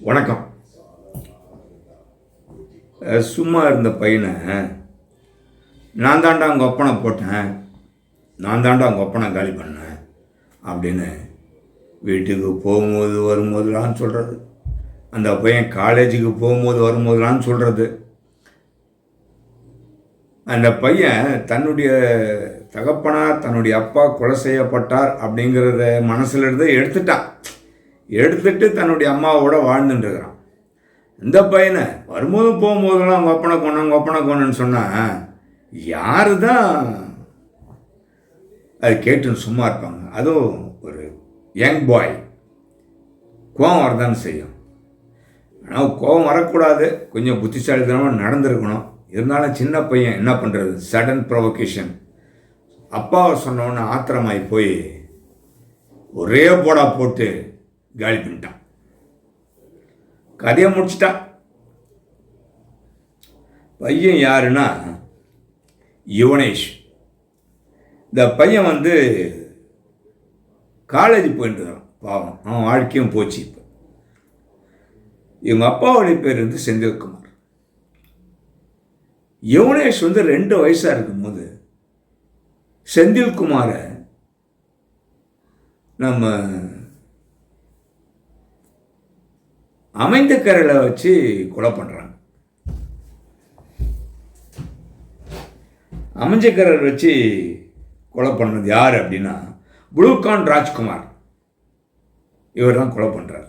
வணக்கம். சும்மா இருந்த பையனை நான் தாண்டா அவங்க ஒப்பனை போட்டேன் நான் தாண்டா அவங்க ஒப்பனை காலி பண்ணேன் அப்படின்னு வீட்டுக்கு போகும்போது வரும்போதுலாம் சொல்கிறது அந்த பையன் காலேஜுக்கு போகும்போது வரும்போதுலான்னு சொல்கிறது அந்த பையன் தன்னுடைய தகப்பனார் தன்னுடைய அப்பா கொலை செய்யப்பட்டார் அப்படிங்கிறத மனசுலிருந்து எடுத்துட்டான். எடுத்துட்டு தன்னுடைய அம்மாவோட வாழ்ந்துட்டு இருக்கிறான் இந்த பையனை வரும்போதும் போகும்போதெல்லாம் அவங்க ஒப்பனை கொண்டு அவங்க ஒப்பனை கொண்டுன்னு சொன்னால் யாரு தான் அது கேட்டுன்னு சும்மா இருப்பாங்க. அதுவும் ஒரு யங் பாய் கோவம் வரதான்னு செய்யும். ஆனால் கோவம் வரக்கூடாது. கொஞ்சம் புத்திசாலித்தனமாக நடந்திருக்கணும். இருந்தாலும் சின்ன பையன் என்ன பண்ணுறது சடன் ப்ரொவொகேஷன் அப்பாவை சொன்னோன்னு ஆத்திரமாகி போய் ஒரே போடா போட்டு காலி பண்ணிட்டான். கதையை முடிச்சிட்டான். பையன் யாருன்னா யுவனேஷ். இந்த பையன் வந்து காலேஜ் போயிட்டு வரான் பாவம். அவன் வாழ்க்கையும் போச்சு இப்போ. இவங்க அப்பாவுடைய பேர் வந்து செந்தில்குமார். யுவனேஷ் வந்து ரெண்டு வயசாக இருக்கும்போது செந்தில்குமாரை நம்ம அமைந்த கரையில் வச்சு கொலை பண்ணுறாங்க அமைஞ்சக்கரர் வச்சு கொலை பண்ணது யார் அப்படின்னா புளூகான் ராஜ்குமார். இவர் தான் கொலை பண்ணுறார்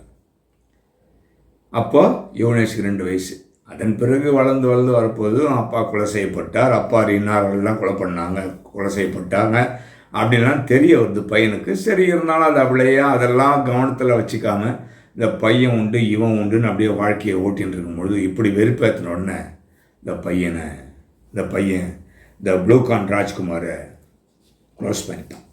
அப்போ யுவனேஷுக்கு ரெண்டு வயசு. அதன் பிறகு வளர்ந்து வளர்ந்து வரப்போது அப்பா கொலை செய்யப்பட்டார். அப்பா இன்னாரெல்லாம் கொலை பண்ணாங்க கொலை செய்யப்பட்டாங்க. அப்படின்லாம் தெரிய வருது பையனுக்கு. சரி இருந்தாலும் அது அப்படியே அதெல்லாம் கவனத்தில் வச்சுக்காம இந்த பையன் உண்டு இவன் உண்டுன்னு அப்படியே வாழ்க்கையை ஓட்டின்னு இருக்கும்பொழுது இப்படி வெறுப்பேற்றின உடனே இந்த பையனை இந்த பையன் இந்த ப்ளூகான் ராஜ்குமாரை க்ளோஸ் பண்ணிட்டான்.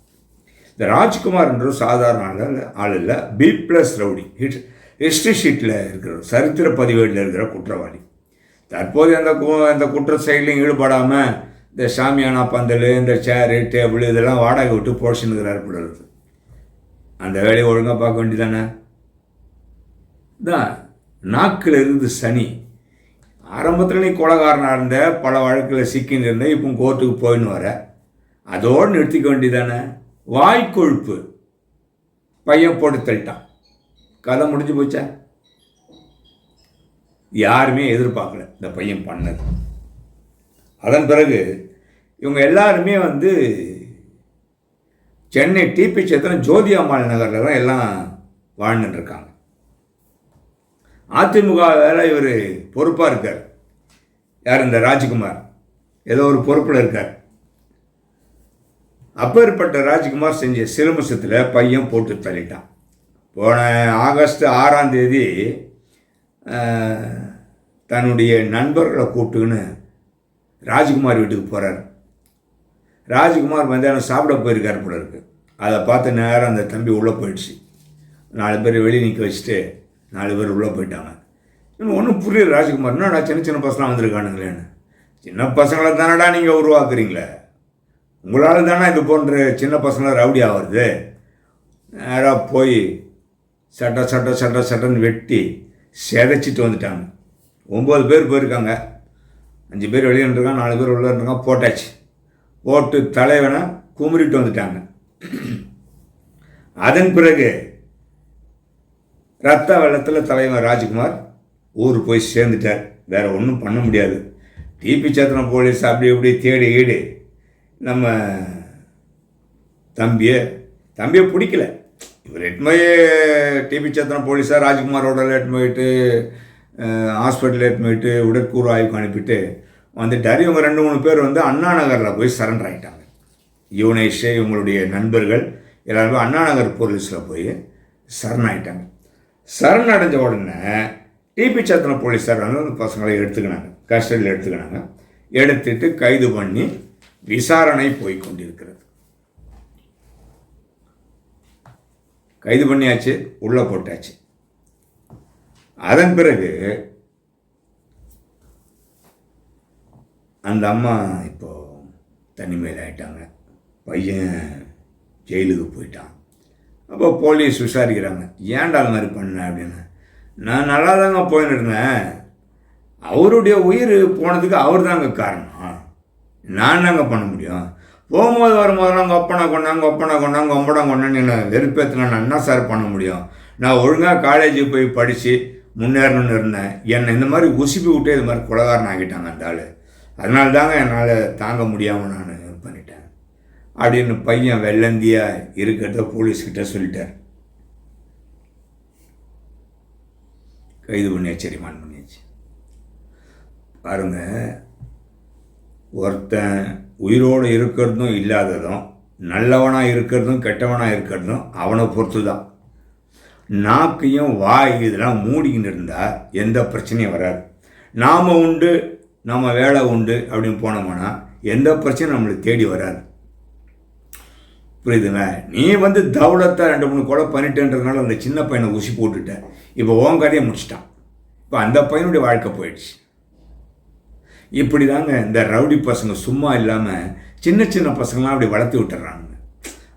இந்த ராஜ்குமார்ன்ற சாதாரண ஆள் ஆள் இல்லை B plus rowdy. Hit history ஷீட்டில் இருக்கிற சரித்திர பதிவேட்டில் இருக்கிற குற்றவாளி. தற்போது அந்த கு- அந்த குற்ற செயலையும் ஈடுபடாமல் இந்த சாமியானா பந்தல் இந்த சேரு டேபிள் இதெல்லாம் வாடகை விட்டு போஷனுங்கிறார் போல அந்த வேலையை ஒழுங்காக பார்க்க வேண்டியதானே? தான் நாக்கில் இருந்து சனி. ஆரம்பத்தில் நீ கொலகாரனாக இருந்த பல வழக்கில் சிக்கின்னு இருந்த இப்போ கோர்ட்டுக்கு போயின்னு வர. அதோடு நிறுத்திக்க வேண்டியதானே? வாய்க்கொழுப்பு பையன் போட்டு தள்ளிட்டான். கதை முடிஞ்சு போச்சா? யாருமே எதிர்பார்க்கல இந்த பையன் பண்ணது. அதன் பிறகு இவங்க எல்லாருமே வந்து சென்னை டிபி சேத்திரம் ஜோதி அம்மாள் நகரில் தான் எல்லாம் வாழ்ந்துட்டுருக்காங்க அதிமுக வேலை இவர் பொறுப்பாக இருக்கார். யார் இந்த ராஜ்குமார்? ஏதோ ஒரு பொறுப்பில் இருக்கார். அப்பேற்பட்ட ராஜ்குமார் செஞ்ச சிலம்பசத்தில் பையன் போட்டு தள்ளிட்டான். போன ஆகஸ்ட் ஆறாம் தேதி தன்னுடைய நண்பர்களை கூப்பிட்டுக்கின்னு ராஜ்குமார் வீட்டுக்கு போகிறார் ராஜ்குமார் மத்தியானம் சாப்பிட போயிருக்கார் போல இருக்கு. அதை பார்த்து நேரம் அந்த தம்பி உள்ளே போயிடுச்சு. நாலு பேர் வெளியே நிற்க வச்சுட்டு நாலு பேர் உள்ளே போயிட்டாங்க. இன்னும் ஒன்றும் புரியல ராஜ்குமார். என்னடா சின்ன சின்ன பசங்களாக வந்திருக்கானுங்களேன்னு. சின்ன பசங்களை தானடா நீங்கள் உருவாக்குறீங்களே. உங்களால் தானே இது போன்ற சின்ன பசங்களை ரவுடி ஆகிறது. நேராக போய் சட்ட சட்ட சட்ட சட்டன்னு வெட்டி சிதைச்சிட்டு வந்துட்டாங்க. ஒம்பது பேர் போயிருக்காங்க. அஞ்சு பேர் வெளியே இருக்காங்க நாலு பேர் உள்ளே இருக்காங்க போட்டாச்சு. போட்டு தலைவனை குமுறிட்டு வந்துட்டாங்க. அதன் பிறகு ரத்த வெள்ளத்தில் தலைவன் ராஜ்குமார் ஊர் போய் சேர்ந்துட்டார். வேற ஒன்றும் பண்ண முடியாது. டிபி சேத்தனம் போலீஸ் அப்படி இப்படி தேடி ஈடு. நம்ம தம்பியை தம்பியை பிடிக்கல. இவர் எட்டுமே டிபி சேத்தனம் போலீஸாக ராஜ்குமாரோட எட்டு போயிட்டு ஹாஸ்பிட்டல் எட்டு போயிட்டு உடற்கூறு ஆய்வுக்கு அனுப்பிட்டு வந்துட்டார். இவங்க ரெண்டு மூணு பேர் வந்து அண்ணா நகரில் போய் சரண்டர் ஆகிட்டாங்க யுவனேஷ் இவங்களுடைய நண்பர்கள் எல்லாருமே அண்ணா நகர் போலீஸில் போய் சரணாயிட்டாங்க சரணடைஞ்ச உடனே டிபி சத்திரம் போலீஸார் வந்து அந்த பசங்களை எடுத்துக்கினாங்க. கஸ்டடியில் எடுத்துக்கினாங்க. எடுத்துட்டு கைது பண்ணி விசாரணை போய் கொண்டிருக்கிறது. கைது பண்ணியாச்சு உள்ளே போட்டாச்சு. அதன் பிறகு அந்த அம்மா இப்போ தனிமையில் ஆயிட்டாங்க. பையன் ஜெயிலுக்கு போயிட்டான். அப்போ போலீஸ் விசாரிக்கிறாங்க. ஏன்டா அது மாதிரி பண்ண அப்படின்னு. நான் நல்லா தாங்க போயின்னு இருந்தேன். அவருடைய உயிர் போனதுக்கு அவர் தாங்க காரணம். நான் தாங்க பண்ண முடியும். போகும்போது வரும்போதெல்லாம் கொப்பனை கொண்டாங்க கொப்பனை கொண்டாங்க கொம்படம் கொண்டான்னு என்னை வெறுப்பேற்றினா நான் என்ன சார் பண்ண முடியும்? நான் ஒழுங்காக காலேஜுக்கு போய் படித்து முன்னேறணும்னு இருந்தேன். என்னை இந்த மாதிரி உசுப்பி விட்டு இது மாதிரி குலகாரன் ஆகிட்டாங்க அந்த ஆள். அதனால தாங்க என்னால் தாங்க முடியாமல் நான் அப்படின்னு பையன் வெள்ளந்தியாக இருக்கிறத போலீஸ்கிட்ட சொல்லிட்டார். கைது பண்ணியாச்சு ரிமாண்ட் பண்ணியாச்சு. பாருங்க ஒருத்தன் உயிரோடு இருக்கிறதும் இல்லாததும் நல்லவனாக இருக்கிறதும் கெட்டவனாக இருக்கிறதும் அவனை பொறுத்து தான் நாக்கையும் வாய் இதெல்லாம் மூடிக்கின்னு இருந்தால் எந்த பிரச்சனையும் வராது. நாம் உண்டு நம்ம வேலை உண்டு அப்படின்னு போனோம்னா எந்த பிரச்சனையும் நம்மளுக்கு தேடி வராது. புரியுதுங்க? நீ வந்து தௌலத்தை ரெண்டு மூணு கொலை பண்ணிட்டேன்றதுனால அந்த சின்ன பையனை உசி போட்டுட்டேன் இப்போ உன் கதையை முடிச்சிட்டான். இப்போ அந்த பையனுடைய வாழ்க்கை போயிடுச்சு. இப்படி தாங்க இந்த ரவுடி பசங்க சும்மா இல்லாமல் சின்ன சின்ன பசங்களாம் அப்படி வளர்த்து விட்டுறாங்க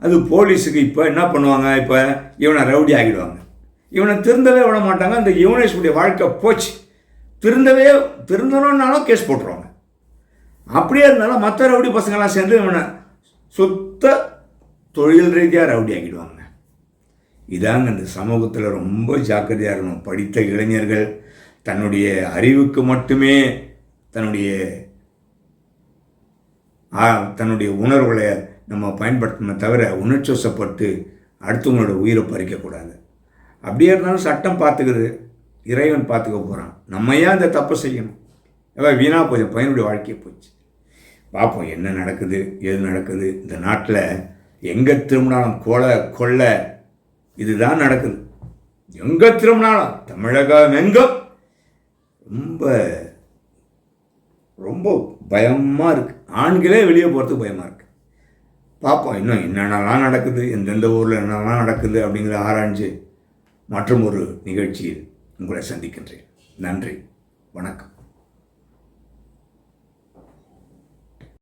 அது போலீஸுக்கு இப்போ என்ன பண்ணுவாங்க? இப்போ இவனை ரவுடி ஆகிடுவாங்க இவனை திருந்தவே விட மாட்டாங்க. அந்த யுவனேஷுடைய வாழ்க்கை போச்சு. திருந்தவே திருந்தணும்னாலும் கேஸ் போட்டுருவாங்க. அப்படியே இருந்தாலும் மற்ற ரவுடி பசங்களாம் சேர்ந்து இவனை சுத்த தொழில் ரீதியாக ரவுடி ஆக்கிடுவாங்க. இதாங்க இந்த சமூகத்தில் ரொம்ப ஜாக்கிரதையாக இருக்கணும். படித்த இளைஞர்கள் தன்னுடைய அறிவுக்கு மட்டுமே தன்னுடைய தன்னுடைய உணர்வுகளை நம்ம பயன்படுத்தணுமே தவிர உணர்ச்சோசப்பட்டு அடுத்தவங்களோட உயிரை பறிக்கக்கூடாது அப்படியே இருந்தாலும் சட்டம் பார்த்துக்குது. இறைவன் பார்த்துக்க போகிறான் நம்ம ஏன் அந்த தப்பை செய்யணும்? ஏதாவது வீணாக போய் பையனுடைய வாழ்க்கையை போச்சு. பார்ப்போம் என்ன நடக்குது எது நடக்குது? இந்த நாட்டில் எங்கே திரும்பினாலும் கொலை கொள்ளை இதுதான் நடக்குது. எங்கே திரும்பினாலும் தமிழகம் எங்கும்? ரொம்ப ரொம்ப பயமாக இருக்குது ஆண்களே வெளியே போகிறதுக்கு பயமாக இருக்குது பார்ப்போம் இன்னும் என்னென்னலாம் நடக்குது எந்தெந்த ஊரில் என்னென்னலாம் நடக்குது அப்படிங்கிறத ஆராய்ஞ்சு மற்றும் ஒரு நிகழ்ச்சியில் உங்களை சந்திக்கின்றேன். நன்றி வணக்கம்.